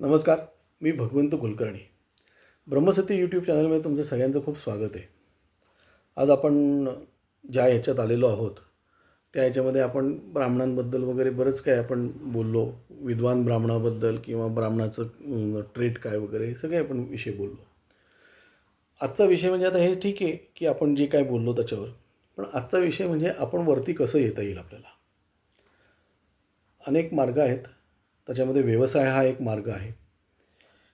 नमस्कार मी भगवंत कुलकर्णी. ब्रह्मसती यूट्यूब चॅनलमध्ये तुमचं सगळ्यांचं खूप स्वागत आहे. आज आपण ज्या ह्याच्यात आलेलो आहोत त्या ह्याच्यामध्ये आपण ब्राह्मणांबद्दल वगैरे बरंच काय आपण बोललो. विद्वान ब्राह्मणाबद्दल किंवा ब्राह्मणाचं ट्रेट काय वगैरे हे सगळे आपण विषय बोललो. आजचा विषय म्हणजे आता हे ठीक आहे की आपण जे काय बोललो त्याच्यावर पण आजचा विषय म्हणजे आपण वरती कसं येता येईल आपल्याला? अनेक मार्ग आहेत. त्याच्यामध्ये व्यवसाय हा एक मार्ग आहे.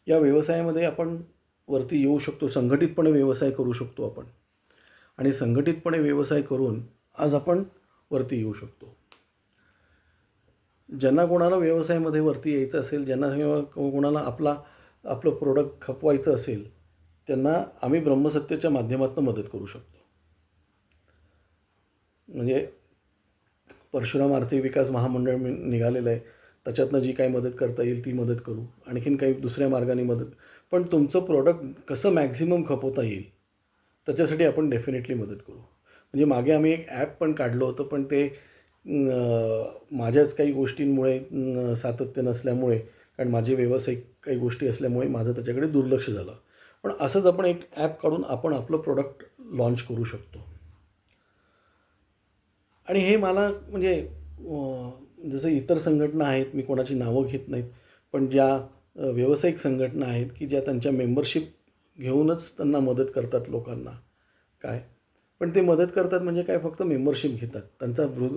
या व्यवसायामध्ये आपण वरती येऊ शकतो संघटितपणे व्यवसाय करू शकतो आपण. आणि संघटितपणे व्यवसाय करून आज आपण वरती येऊ शकतो. ज्यांना कोणाला व्यवसायामध्ये वरती यायचं असेल ज्यांना कोणाला आपला आपलं प्रोडक्ट खपवायचं असेल त्यांना आम्ही ब्रह्मसत्याच्या माध्यमातून मदत करू शकतो. म्हणजे परशुराम आर्थिक विकास महामंडळ निघालेलं आहे. त्याच्यातनं जी काही मदत करता येईल ती मदत करू. आणखीन काही दुसऱ्या मार्गाने मदत. पण तुमचं प्रॉडक्ट कसं मॅक्झिमम खपवता येईल त्याच्यासाठी आपण डेफिनेटली मदत करू. म्हणजे मागे आम्ही एक ॲप पण काढलं होतं पण ते माझ्याच काही गोष्टींमुळे सातत्य नसल्यामुळे कारण माझे व्यावसायिक काही गोष्टी असल्यामुळे माझं त्याच्याकडे दुर्लक्ष झालं. पण असंच आपण एक ॲप काढून आपण आपलं प्रोडक्ट लॉन्च करू शकतो. आणि हे मला म्हणजे जसं इतर संघटना आहेत मी कोणाची नावं घेत नाहीत पण ज्या व्यावसायिक संघटना आहेत की ज्या त्यांच्या मेंबरशिप घेऊनच त्यांना मदत करतात लोकांना. काय? पण ते मदत करतात म्हणजे काय? फक्त मेंबरशिप घेतात. त्यांचा वृ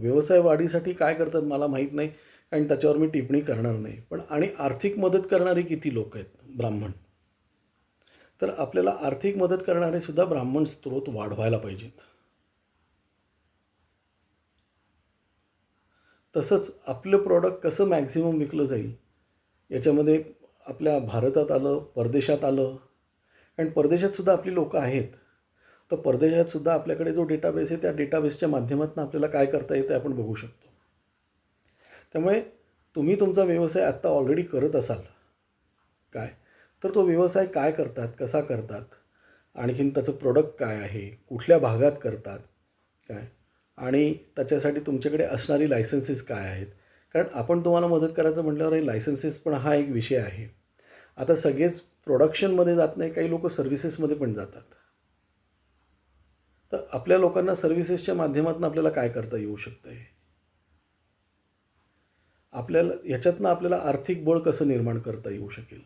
व्यवसाय वाढीसाठी काय करतात मला माहीत नाही कारण त्याच्यावर मी टिप्पणी करणार नाही. पण आणि आर्थिक मदत करणारे किती लोक आहेत? ब्राह्मण. तर आपल्याला आर्थिक मदत करणारे सुद्धा ब्राह्मण स्त्रोत वाढवायला पाहिजेत. तसंच आपलं प्रॉडक्ट कसं मॅक्झिमम विकलं जाईल याच्यामध्ये आपल्या भारतात आलं परदेशात आलं अँड परदेशातसुद्धा आपली लोकं आहेत. तर परदेशातसुद्धा आपल्याकडे जो डेटाबेस आहे त्या डेटाबेसच्या माध्यमातून आपल्याला काय करता येतं आपण बघू शकतो. त्यामुळे तुम्ही तुमचा व्यवसाय आत्ता ऑलरेडी करत असाल. काय? तर तो व्यवसाय काय करतात कसा करतात? आणखीन त्याचं प्रोडक्ट काय आहे? कुठल्या भागात करतात? काय? आणि त्याच्यासाठी तुमच्याकडे असणारी लायसन्सेस काय आहेत? कारण आपण तुम्हाला मदत करायचं म्हटल्यावर हे लायसन्सेस पण हा एक विषय आहे. आता सगळेच प्रोडक्शनमध्ये जात नाही काही लोक सर्व्हिसेसमध्ये पण जातात. तर आपल्या लोकांना सर्व्हिसेसच्या माध्यमातून आपल्याला काय करता येऊ शकतं आहे आपल्याला ह्याच्यातनं आपल्याला आर्थिक बळ कसं निर्माण करता येऊ शकेल?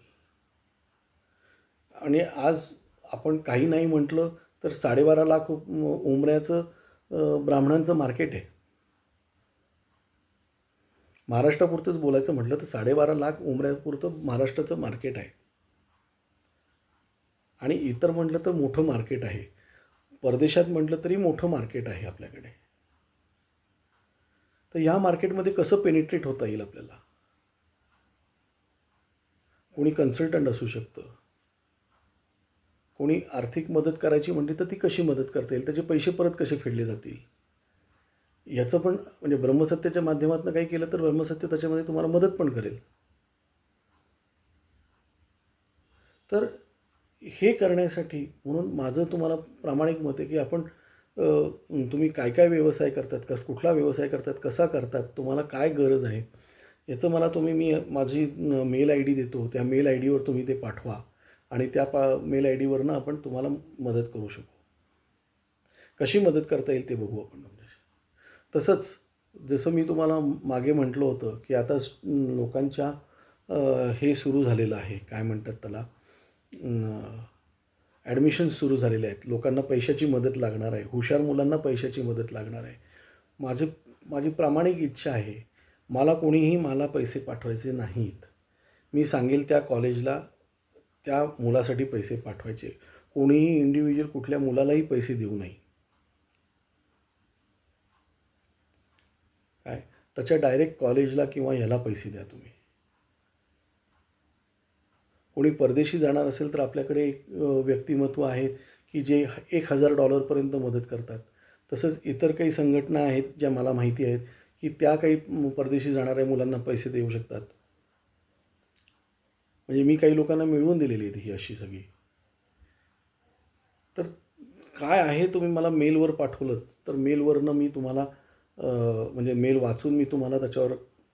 आणि आज आपण काही नाही म्हटलं तर साडेबारा लाख उमऱ्याचं ब्राह्मणांचं मार्केट आहे. महाराष्ट्रापुरतंच बोलायचं म्हटलं तर साडेबारा लाख उमऱ्यापुरतं महाराष्ट्राचं मार्केट आहे. आणि इतर म्हटलं तर मोठं मार्केट आहे. परदेशात म्हटलं तरी मोठं मार्केट आहे आपल्याकडे. तर या मार्केटमध्ये कसं पेनिट्रेट होता येईल आपल्याला? कोणी कन्सल्टंट असू शकतं. कोणी आर्थिक मदत करायची म्हणली तर ती कशी मदत करता येईल? त्याचे पैसे परत कसे फेडले जातील? याचं पण म्हणजे ब्रह्मसत्याच्या माध्यमातून काही केलं तर ब्रह्मसत्य त्याच्यामध्ये तुम्हाला मदत पण करेल. तर हे करण्यासाठी म्हणून माझं तुम्हाला प्रामाणिक मत आहे की आपण तुम्ही काय काय व्यवसाय करतात कस कुठला व्यवसाय करतात कसा करतात तुम्हाला काय गरज आहे याचं मला तुम्ही मी माझी मेल आय डी देतो त्या मेल आय डीवर तुम्ही ते पाठवा. आणि त्या पा मेल आय डीवरनं आपण तुम्हाला मदत करू शकू. कशी मदत करता येईल ते बघू आपण तसंच जसं मी तुम्हाला मागे म्हटलं होतं की आता लोकांच्या हे सुरू झालेलं आहे काय म्हणतात त्याला ॲडमिशन सुरू झालेले आहेत. लोकांना पैशाची मदत लागणार आहे. हुशार मुलांना पैशाची मदत लागणार आहे. माझे माझी प्रामाणिक इच्छा आहे मला कोणीही मला पैसे पाठवायचे नाहीत. मी सांगेल त्या कॉलेजला त्या मुलासाठी पैसे पाठवायचे. कोणीही इंडिव्हिज्युअल कुठल्या मुलालाही पैसे देऊ नये. काय? त्याच्या डायरेक्ट कॉलेजला किंवा ह्याला पैसे द्या तुम्ही. कोणी परदेशी जाणार असेल तर आपल्याकडे एक व्यक्तिमत्व आहे की जे एक हजार डॉलरपर्यंत मदत करतात. तसंच इतर काही संघटना आहेत ज्या मला माहिती आहेत की त्या काही परदेशी जाणाऱ्या मुलांना पैसे देऊ शकतात. म्हणजे मी काही लोकांना मिळवून दिलेली आहेत ही अशी सगळी. तर काय आहे तुम्ही मला मेलवर पाठवलं तर मेलवरनं मी तुम्हाला म्हणजे मेल वाचून मी तुम्हाला त्याच्यावर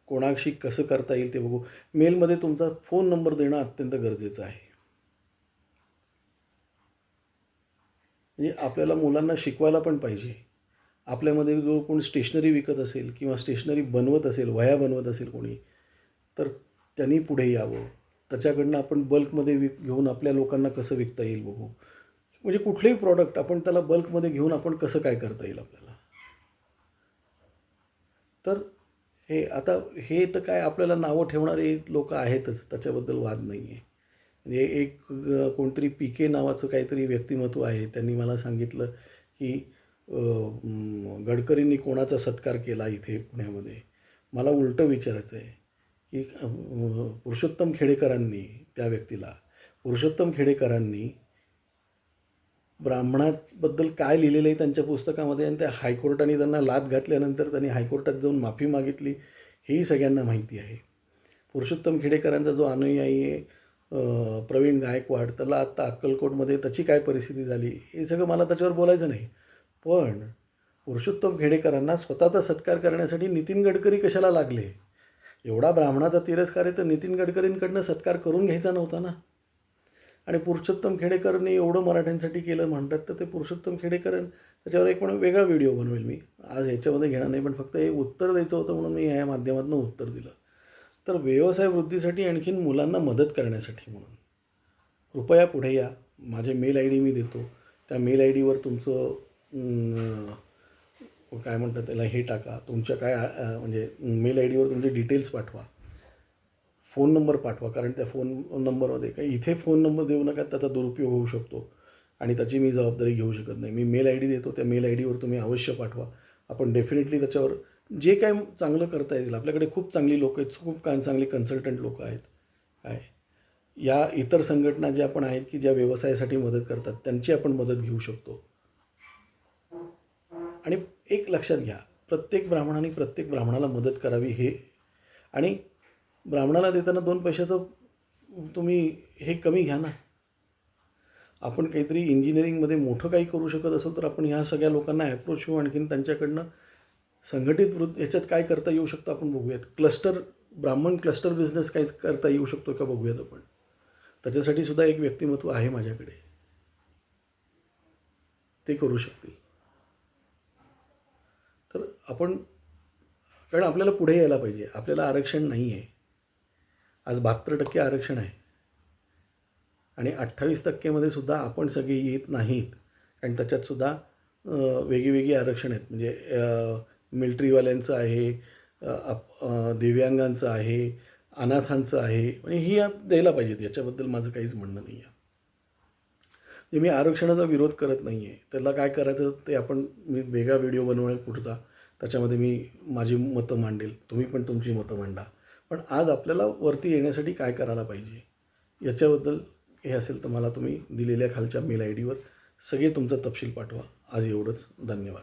कोणाशी कसं करता येईल ते बघू. मेलमध्ये तुमचा फोन नंबर देणं अत्यंत गरजेचं आहे. म्हणजे आपल्याला मुलांना शिकवायला पण पाहिजे. आपल्यामध्ये जो कोण स्टेशनरी विकत असेल किंवा स्टेशनरी बनवत असेल वह्या बनवत असेल कोणी तर त्यांनी पुढे यावं. त्याच्याकडनं आपण बल्कमध्ये विक घेऊन आपल्या लोकांना कसं विकता येईल बघू. म्हणजे कुठलेही प्रॉडक्ट आपण त्याला बल्कमध्ये घेऊन आपण कसं काय करता येईल आपल्याला? तर हे आता हे तर काय आपल्याला नावं ठेवणारे लोक आहेतच त्याच्याबद्दल वाद नाही आहे म्हणजे एक कोणतरी पी के नावाचं काहीतरी व्यक्तिमत्व आहे त्यांनी मला सांगितलं की गडकरींनी कोणाचा सत्कार केला इथे पुण्यामध्ये? मला उलटं विचारायचं आहे की पुरुषोत्तम खेडेकरांनी त्या व्यक्तीला पुरुषोत्तम खेडेकरांनी ब्राह्मणाबद्दल काय लिहिलेलं आहे त्यांच्या पुस्तकामध्ये आणि त्या हायकोर्टाने त्यांना लाद घातल्यानंतर त्यांनी हायकोर्टात जाऊन माफी मागितली हेही सगळ्यांना माहिती आहे. पुरुषोत्तम खेडेकरांचा जो अनुयायी आहे प्रवीण गायकवाड त्याला आत्ता अक्कलकोटमध्ये त्याची काय परिस्थिती झाली हे सगळं मला त्याच्यावर बोलायचं नाही. पण पुरुषोत्तम खेडेकरांना स्वतःचा सत्कार करण्यासाठी नितीन गडकरी कशाला लागले? एवढा ब्राह्मणाचा तिरस्कार आहे तर नितीन गडकरींकडनं सत्कार करून घ्यायचा नव्हता ना. आणि पुरुषोत्तम खेडेकरने एवढं मराठ्यांसाठी केलं म्हणतात तर ते पुरुषोत्तम खेडेकर त्याच्यावर एक पण वेगळा व्हिडिओ बनवेल मी. आज ह्याच्यामध्ये घेणार नाही पण फक्त हे उत्तर द्यायचं होतं म्हणून मी ह्या माध्यमातून उत्तर दिलं. तर व्यवसाय वृद्धीसाठी आणखीन मुलांना मदत करण्यासाठी म्हणून. कृपया पुढे या. माझे मेल आय डी मी देतो. त्या मेल आय डीवर तुमचं काय म्हणतात त्याला हे टाका तुमच्या काय म्हणजे मेल आय डीवर तुमचे डिटेल्स पाठवा. फोन नंबर पाठवा कारण त्या फोन नंबरमध्ये काही इथे फोन नंबर देऊ नका त्याचा दुरुपयोग होऊ शकतो. आणि त्याची मी जबाबदारी घेऊ शकत नाही. मी मेल आय डी देतो त्या मेल आय डीवर तुम्ही अवश्य पाठवा. आपण डेफिनेटली त्याच्यावर जे काय चांगलं करता येईल आपल्याकडे खूप चांगली लोक आहेत खूप का चांगली कन्सल्टंट लोक आहेत. काय या इतर संघटना ज्या आपण आहेत की ज्या व्यवसायासाठी मदत करतात त्यांची आपण मदत घेऊ शकतो. आणि एक लक्षात घ्या प्रत्येक ब्राह्मणाने प्रत्येक ब्राह्मणाला मदत करावी हे. आणि ब्राह्मणाला देताना दोन पैशाचं तुम्ही हे कमी घ्या ना. आपण काहीतरी इंजिनिअरिंगमध्ये मोठं काही करू शकत असेल तर आपण ह्या सगळ्या लोकांना ॲप्रोच होऊ आणखीन त्यांच्याकडनं संघटित वृत्त याच्यात काय करता येऊ शकतं आपण बघूयात. क्लस्टर ब्राह्मण क्लस्टर बिझनेस काय करता येऊ शकतो का बघूयात आपण. त्याच्यासाठी सुद्धा एक व्यक्तिमत्व आहे माझ्याकडे. ते करू शकतील. आपण कारण आपल्याला पुढे यायला पाहिजे. आपल्याला आरक्षण नाही आहे आज बहात्तर टक्के आरक्षण आहे. आणि अठ्ठावीस टक्केमध्ये सुद्धा आपण सगळे येत नाहीत. कारण त्याच्यात सुद्धा वेगळी आरक्षण आहेत. म्हणजे मिल्ट्रीवाल्यांचं आहे आप दिव्यांगांचं आहे अनाथांचं आहे. म्हणजे ही द्यायला पाहिजेत. याच्याबद्दल माझं काहीच म्हणणं नाही आहे म्हणजे मी आरक्षणाचा विरोध करत नाही आहे त्याला काय करायचं ते आपण मी वेगळा व्हिडिओ बनवणार पुढचा. त्याच्यामध्ये मी माझी मतं मांडेल. तुम्ही पण तुमची मतं मांडा. पण आज आपल्याला वरती येण्यासाठी काय करायला पाहिजे? याच्याबद्दल हे असेल तर मला तुम्ही दिलेल्या खालच्या मेल आय डीवर सगळे तुमचा तपशील पाठवा. आज एवढंच. धन्यवाद.